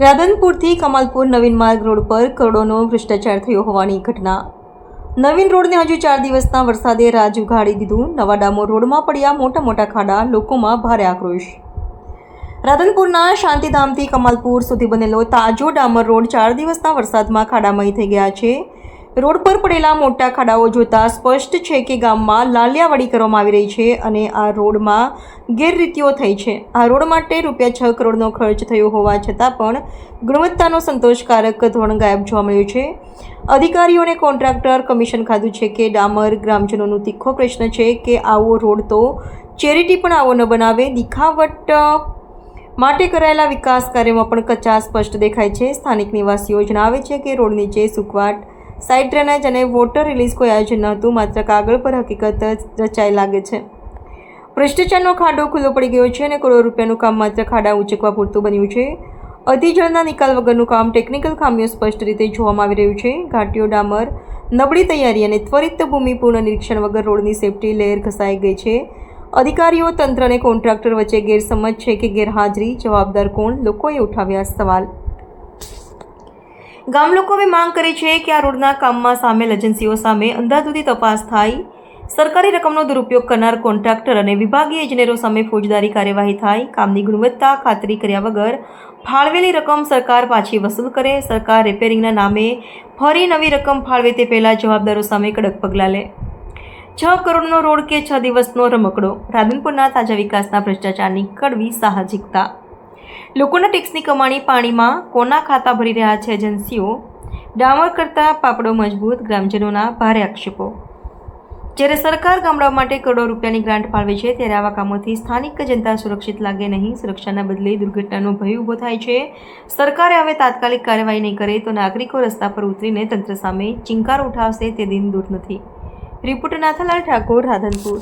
રાધનપુરથી કમાલપુર નવીન માર્ગ રોડ પર કરોડોનો ભ્રષ્ટાચાર થયો હોવાની ઘટના. નવીન રોડને હજુ ચાર દિવસના વરસાદે રાજ ઉઘાડી દીધું. નવા ડામોર રોડમાં પડ્યા મોટા મોટા ખાડા, લોકોમાં ભારે આક્રોશ. રાધનપુરના શાંતિધામથી કમાલપુર સુધી બનેલો તાજો ડામર રોડ ચાર દિવસના વરસાદમાં ખાડામય થઈ ગયા છે. રોડ પર પડેલા મોટા ખાડાઓ જોતા સ્પષ્ટ છે કે ગામમાં લાલિયાવાડી કરવામાં આવી રહી છે અને આ રોડમાં ગેરરીતિઓ થઈ છે. આ રોડ માટે રૂપિયા છ કરોડનો ખર્ચ થયો હોવા છતાં પણ ગુણવત્તાનો સંતોષકારક ધોરણ ગાયબ જોવા મળ્યું છે. અધિકારીઓને કોન્ટ્રાક્ટર કમિશન ખાધું છે કે ડામર ગ્રામજનોનો તીખો પ્રશ્ન છે કે આવો રોડ તો ચેરિટી પણ આવો ન બનાવે. દિખાવટ માટે કરાયેલા વિકાસ કાર્યમાં પણ કચ્ચા સ્પષ્ટ દેખાય છે. સ્થાનિક નિવાસીઓ જણાવે છે કે રોડ નીચે સુકવાટ સાઇડ ડ્રેનેજ અને વોટર રિલીઝ કોઈ આયોજન નહોતું, માત્ર કાગળ પર હકીકત જ રચાઈ લાગે છે. ભ્રષ્ટાચારનો ખાડો ખુલ્લો પડી ગયો છે અને કરોડો રૂપિયાનું કામ માત્ર ખાડા ઉંચકવા પૂરતું બન્યું છે. અતિજળના નિકાલ વગરનું કામ ટેકનિકલ ખામીઓ સ્પષ્ટ રીતે જોવામાં આવી રહ્યું છે. ઘાટીઓ ડામર, નબળી તૈયારી અને ત્વરિત ભૂમિપૂર્ણ નિરીક્ષણ વગર રોડની સેફટી લેયર ઘસાઈ ગઈ છે. અધિકારીઓ, તંત્ર અને કોન્ટ્રાક્ટર વચ્ચે ગેરસમજ છે કે ગેરહાજરી, જવાબદાર કોણ, લોકોએ ઉઠાવ્યા સવાલ. ગામ લોકો હવે માંગ કરે છે કે આ રોડના કામમાં સામેલ એજન્સીઓ સામે અંધાધૂંધી તપાસ થાય. સરકારી રકમનો દુરુપયોગ કરનાર કોન્ટ્રાક્ટર અને વિભાગીય ઇજનેરો સામે ફોજદારી કાર્યવાહી થાય. કામની ગુણવત્તા ખાતરી કર્યા વગર ફાળવેલી રકમ સરકાર પાછી વસૂલ કરે. સરકાર રિપેરિંગના નામે ફરી નવી રકમ ફાળવે તે પહેલાં જવાબદારો સામે કડક પગલાં લે. છ કરોડનો રોડ કે છ દિવસનો રમકડો. રાધનપુરના તાજા વિકાસના ભ્રષ્ટાચારની કડવી સાહજિકતા લોકોના ટેક્સની કમાણી પાણીમાં કોના ખાતા ભરી રહ્યા છે એજન્સીઓ? ડામર કરતા પાપડો મજબૂત, ગ્રામજનોના ભારે આક્ષેપો. જ્યારે સરકાર ગામડાઓ માટે કરોડો રૂપિયાની ગ્રાન્ટ ફાળવે છે, ત્યારે આવા કામોથી સ્થાનિક જનતા સુરક્ષિત લાગે નહીં. સુરક્ષાના બદલે દુર્ઘટનાનો ભય ઊભો થાય છે. સરકારે હવે તાત્કાલિક કાર્યવાહી નહીં કરે તો નાગરિકો રસ્તા પર ઉતરીને તંત્ર સામે ચિંકાર ઉઠાવશે, તે દિન દૂર નથી. રિપોર્ટર નાથાલાલ ઠાકોર, રાધનપુર.